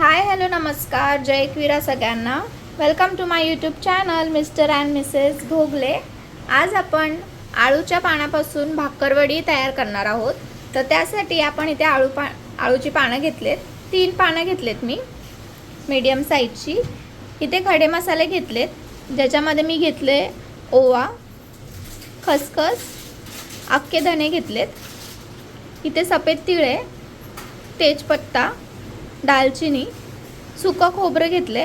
Hi hello नमस्कार. जय क्वीरा सगळ्यांना. Welcome to my YouTube channel Mr and Mrs Bhogle. आज आपण आळूच्या पानापासून भाकरवडी तयार करणार आहोत. तर त्यासाठी आपण इथे आळू पा आळूची पानं घेतलेत. तीन पानं घेतलेत मी मीडियम साईजची इथे खडे मसाले घेतलेत. ज्याच्यामध्ये मी घेतले ओवा खसखस अख्खे धणे घेतलेत. इथे सफेद तिळे तेजपत्ता दालचिनी सुकं खोबरं घेतले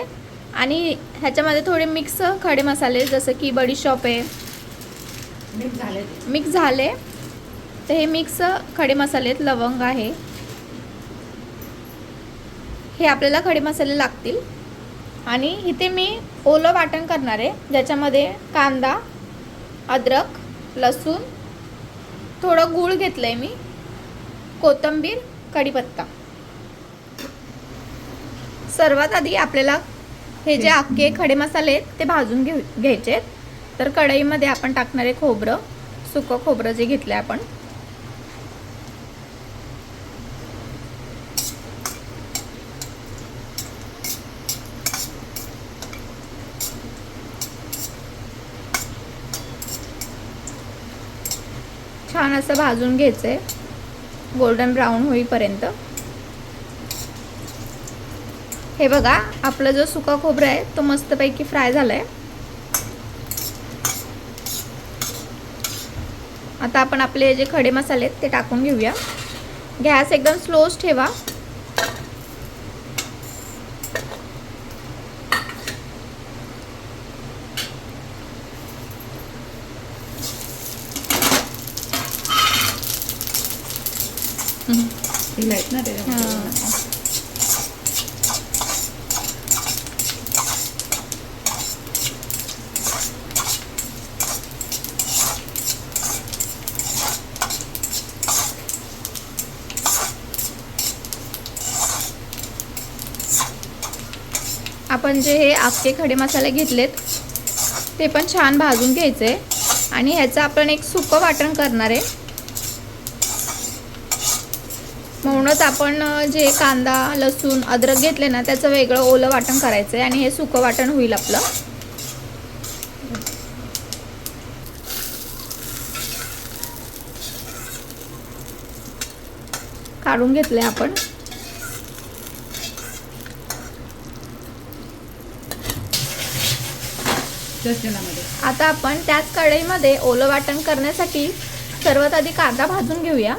आणि ह्याच्यामध्ये थोडे मिक्स खडे मसाले जसं की बडीशॉप आहे. मिक्स झाले. मिक्स झाले. तर हे मिक्स खडे मसाले आहेत लवंग आहे. हे आपल्याला खडे मसाले लागतील. आणि इथे मी ओलं वाटण करणार आहे ज्याच्यामध्ये कांदा अद्रक लसूण थोडं गूळ घेतलं आहे मी कोथिंबीर कढीपत्ता. सर्वात आधी आपल्याला हे जे अख्खे खडे मसाले आहेत ते भाजून घेऊ घ्यायचे. आहेत तर कढईमध्ये आपण टाकणारे खोबरं सुकं खोबरं जे घेतलं आहे आपण. छान असं भाजून घ्यायचं आहे गोल्डन ब्राऊन होईपर्यंत. हे बघा आपला जो सुका खोबरा आहे तो मस्तपैकी फ्राय झाला आहे आता आपण आपले जे खडे मसाले आहेत ते टाकून घेऊया. गॅस एकदम स्लोच ठेवा. ना त्याच्यामध्ये. हां. आपण जे हे अख्खे खडे मसाले घेतलेत ते पण छान भाजून घ्यायचे. आणि ह्याचं आपण एक सुकं वाटण करणार आहे. म्हणूनच आपण जे कांदा लसूण अद्रक घेतले ना त्याचं वेगळं ओलं वाटण करायचं आहे आणि हे सुकं वाटण होईल आपलं. काढून घेतलं आहे आपण त्याच तेलामध्ये. आता आपण त्याच कढईमध्ये ओलं वाटण करण्यासाठी सर्वात आधी कांदा भाजून घेऊया.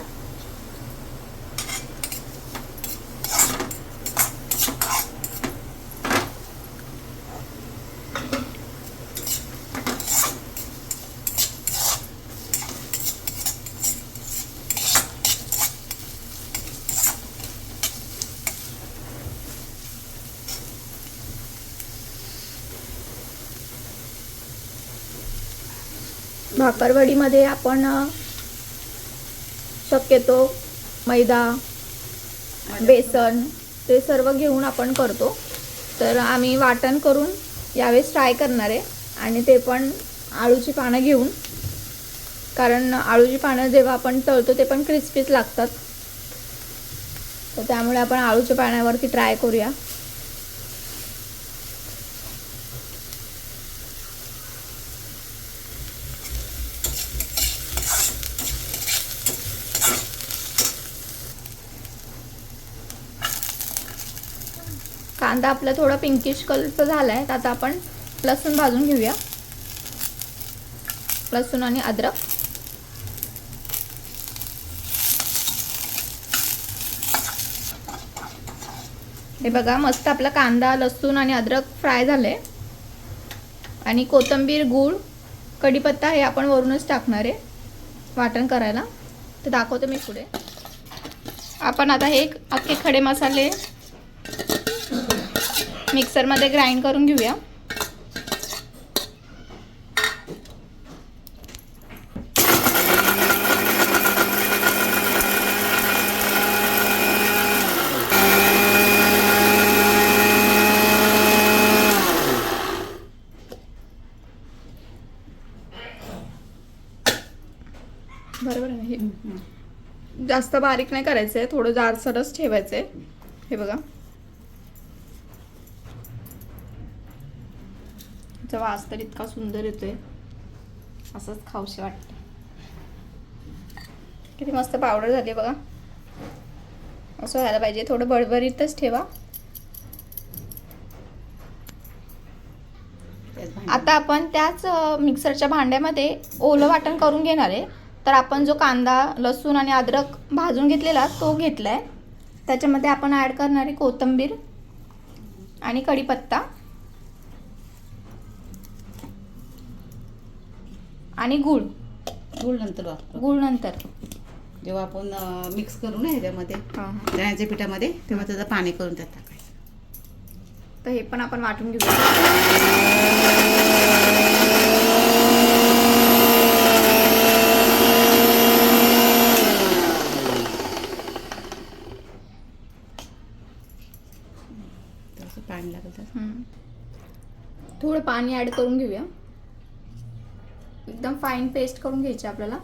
भाकरवडीमध्ये आपण शक्यतो मैदा बेसन ते सर्व घेऊन आपण करतो. तर आम्ही वाटण करून यावेळेस ट्राय करणार आहे आणि ते पण आळूची पानं घेऊन. कारण आळूची पानं जेव्हा आपण तळतो ते पण क्रिस्पीच लागतात. तर त्यामुळे आपण आळूच्या पाण्यावरती ट्राय करूया. कांदा आपला थोडा पिंकिश कलरचा झाला आहे तर आता आपण लसूण भाजून घेऊया. लसूण आणि अद्रक. हे बघा मस्त आपला कांदा लसूण आणि अद्रक फ्राय झाले. आणि कोथिंबीर गूळ कढीपत्ता हे आपण वरूनच टाकणार आहे. वाटण करायला. तर दाखवते मी पुढे. आपण आता हे अख्खे खडे मसाले मिक्सरमध्ये ग्राइंड करून घेऊया. बरोबर आहे. हे जास्त बारीक नाही करायचं आहे थोडं जाडसरच ठेवायचं आहे हे बघा. चा वास तर इतका सुंदर येतोय. असंच खाऊशी वाटतं. किती मस्त पावडर झाली बघा. असं व्हायला पाहिजे. थोडं बडबडीतच ठेवा. आता आपण त्याच मिक्सरच्या भांड्यामध्ये ओलं वाटण करून घेणार आहे. तर आपण जो कांदा लसूण आणि अद्रक भाजून घेतलेला तो घेतलाय. त्याच्यामध्ये आपण ॲड करणारी कोथिंबीर आणि कढीपत्ता. आणि गूळ. गूळ नंतर वापरू. गूळ नंतर. जेव्हा आपण मिक्स करू ना ह्याच्यामध्ये हां हां. पिठामध्ये तेव्हा त्याचं पाणी करून त्यात टाकायचं. तर हे पण आपण वाटून घेऊया. तसं पाणी लागेल तर. हम्म. थोडं पाणी ॲड करून घेऊया. एकदम फाईन पेस्ट करून घ्यायची आपल्याला.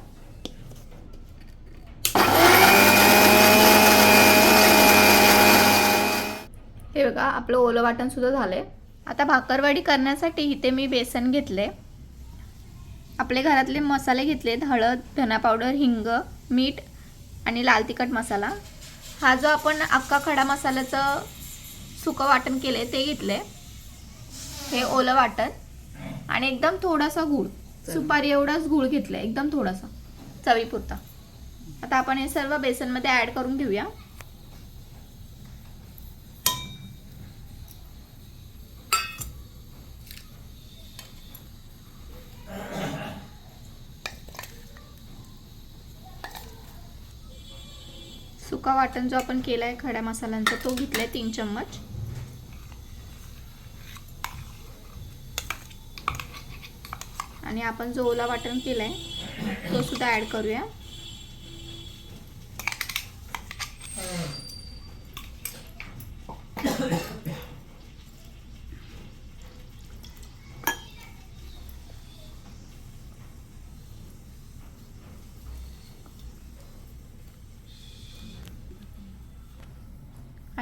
हे बघा आपलं ओलं वाटण सुद्धा झालंय. आता भाकरवाडी करण्यासाठी इथे मी बेसन घेतले आपले घरातले मसाले घेतलेत हळद धना पावडर हिंग मीठ आणि लाल तिखट मसाला. हा जो आपण अख्खा खडा मसाल्याचं सुकं वाटण केलंय ते घेतलंय. हे ओलं वाटण. आणि एकदम थोडासा गूळ. सुपारी एवढाच गूळ घेतलाय एकदम थोडासा. चवीपुरता. आता आपण हे सर्व बेसनमध्ये ॲड करून घेऊया. सुका वाटण जो आपण केलाय खड्या मसाल्यांचा तो घेतलाय तीन चम्मच. आणि आपण जो ओला वाटण आहे तो सुद्धा ॲड करूया.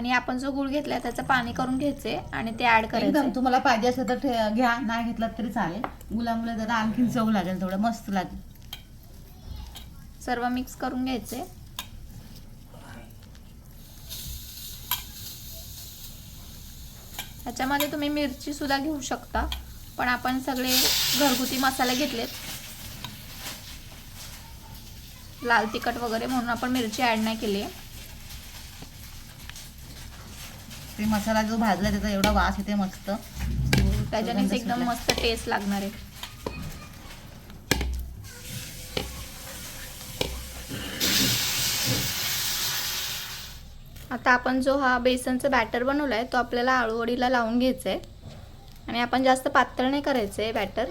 आणि आपण जो गुळ घेतलाय त्याचं पाणी करून घ्यायचे आणि ते ऍड करायचं एकदम तुम्हाला पाहिजे असेल तर ठे- घ्या नाही घेतलं तरी चालेल. मुलामुळे जरा आणखीन चव लागेल थोडं मस्त लागेल. सर्व मिक्स करून घ्यायचे ह्याच्यामध्ये तुम्ही मिरची सुद्धा घेऊ शकता पण आपण सगळे घरगुती मसाले घेतलेत. लाल तिखट वगैरे म्हणून आपण मिरची ऍड नाही केली. ते मसाला जो भाजला त्याचा एवढा वास येते मस्त. त्याच्यानेच एकदम मस्त टेस्ट लागणार आहे. आता आपण जो हा बेसनचा बॅटर बनवला आहे तो आपल्याला आळूवडीला लावून घ्यायचा आहे आणि आपण जास्त पातळ नाही करायचं आहे बॅटर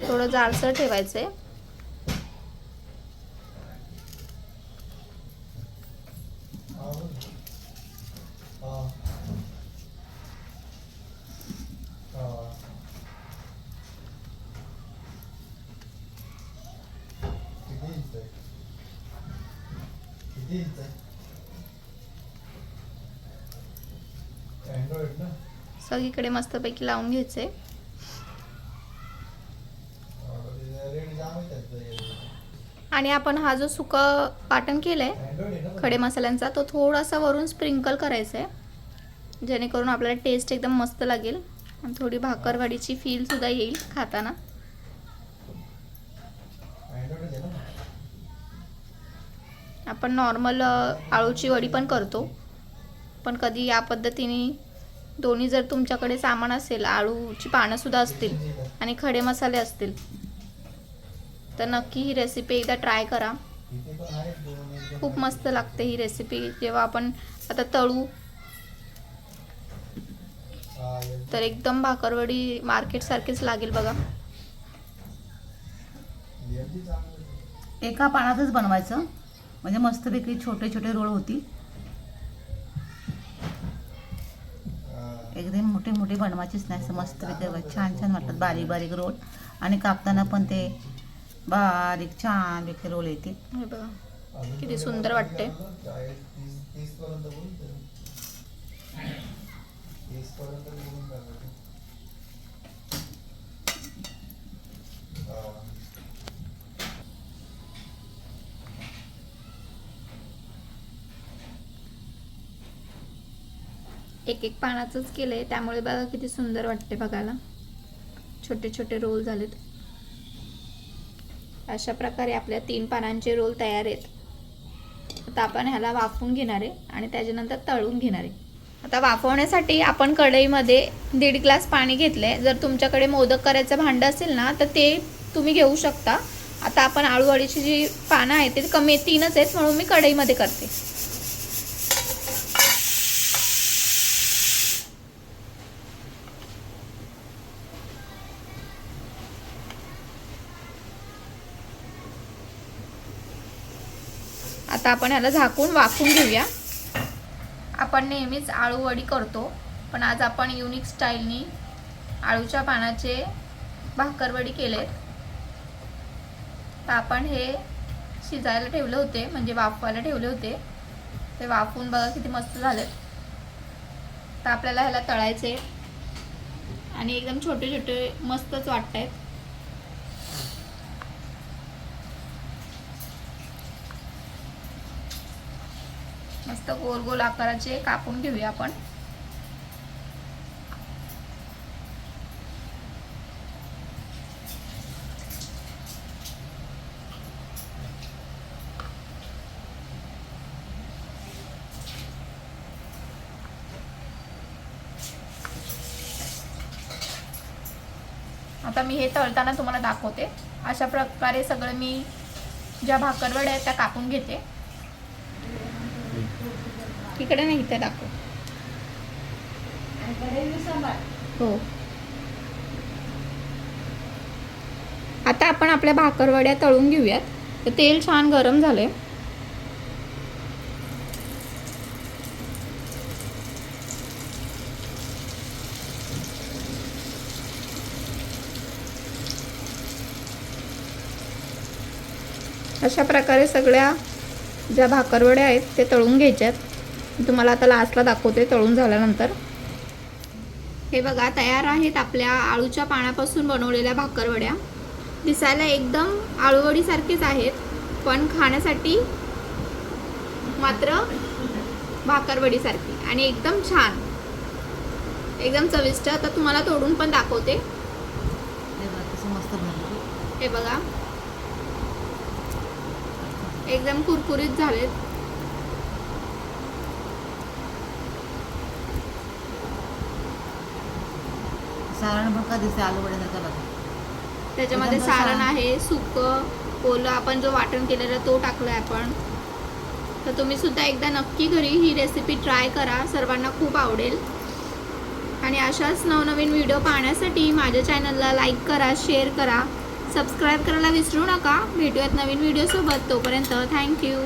थोडं जाडसर ठेवायचं आहे किती इंच आहे अँड्रॉइड ना? सगळीकडे मस्तपैकी लावून घ्यायचं आणि आपण हा जो सुकं वाटण केलं आहे अँड्रॉइड आहे ना खडे मसाल्यांचा तो थोडासा वरून स्प्रिंकल करायचा आहे जेणेकरून आपल्याला टेस्ट एकदम मस्त लागेल. आणि थोडी भाकरवाडीची फील सुद्धा येईल खाताना अँड्रॉइड आहे ना आपण नॉर्मल आळूची वडी पण करतो. पण कधी या पद्धतीने दोन्ही जर तुमच्याकडे सामान असेल आळूची पानंसुद्धा असतील आणि खडे मसाले असतील तर नक्की ही रेसिपी एकदा ट्राय करा. खूप मस्त लागते ही रेसिपी जेव्हा आपण आता तळू तर एकदम भाकरवडी मार्केटसारखीच लागेल बघा. एका पानातच बनवायचं. म्हणजे मस्तपैकी छोटे छोटे रोळ होती हा. एकदम मोठे मोठे बनवायचीच नाही असं मस्तपैकी छान छान वाटतात बारीक बारीक रोल आणि कापताना पण ते बारीक छान पैकी रोल येते हे बघा अजून किती सुंदर वाटते. पर्यंत बोलून तीस पर्यंत बोलून टाकायचं एक एक पानाचंच केलं आहे त्यामुळे बघा किती सुंदर वाटते बघायला. छोटे छोटे रोल झालेत. अशा प्रकारे आपल्या तीन पानांचे रोल तयार आहेत. आता आपण ह्याला वाफवून घेणार आहे आणि त्याच्यानंतर तळून घेणार आहे. आता वाफवण्यासाठी आपण कढईमध्ये दीड ग्लास पाणी घेतले जर तुमच्याकडे मोदक करायचं भांडं असेल ना तर ते तुम्ही घेऊ शकता. आता आपण आळूवाळीची जी पानं आहेत ते कमी तीनच आहेत म्हणून मी कढईमध्ये करते. आता आपण ह्याला झाकून वाफून घेऊया. आपण नेहमीच आळूवडी करतो पण आज आपण युनिक स्टाईलनी आळूच्या पानाचे भाकरवडी केलेत. तर आपण हे शिजायला ठेवले होते म्हणजे वाफवायला ठेवले होते. ते वाफून बघा किती मस्त झालेत. तर आपल्याला ह्याला तळायचे आणि एकदम छोटे छोटे मस्तच वाटत आहेत मस्त गोल गोल आकाराचे कापून घेऊया आपण. आता मी हे तळताना तुम्हाला दाखवते. अशा प्रकारे सगळं मी ज्या भाकरवड्या आहेत त्या कापून घेते. इकडे नाही इथे दाखव. हो. आता आपण आपल्या भाकरवड्या तळून घेऊयात. तर तेल छान गरम झालंय. अशा प्रकारे सगळ्या ज्या भाकरवड्या आहेत ते तळून घ्यायच्यात. मी तुम्हाला आता लास्टला दाखवते तळून झाल्यानंतर. हे बघा तयार आहेत आपल्या आळूच्या पानापासून बनवलेल्या भाकरवड्या. दिसायला एकदम आळूवडीसारखेच आहेत पण खाण्यासाठी मात्र भाकरवडीसारखी आणि एकदम छान. एकदम चविष्ट. आता तुम्हाला तोडून पण दाखवते. हे हे बघा. एकदम कुरकुरीत झालेत. सारण का दिसते आलू वड्यासारखं बघा त्याच्यामध्ये सारण. आहे सुकं ओलं आपण जो वाटण केलेलं तो टाकलाय आपण. तर तुम्ही सुद्धा एकदा नक्की घरी ही रेसिपी ट्राय करा सर्वांना खूप आवडेल. आणि अशाच नवनवीन व्हिडिओ पाहण्यासाठी माझ्या चॅनलला लाईक करा शेअर करा. सबस्क्राईब करायला विसरू नका. भेटूयात नवीन व्हिडिओसोबत तोपर्यंत थँक्यू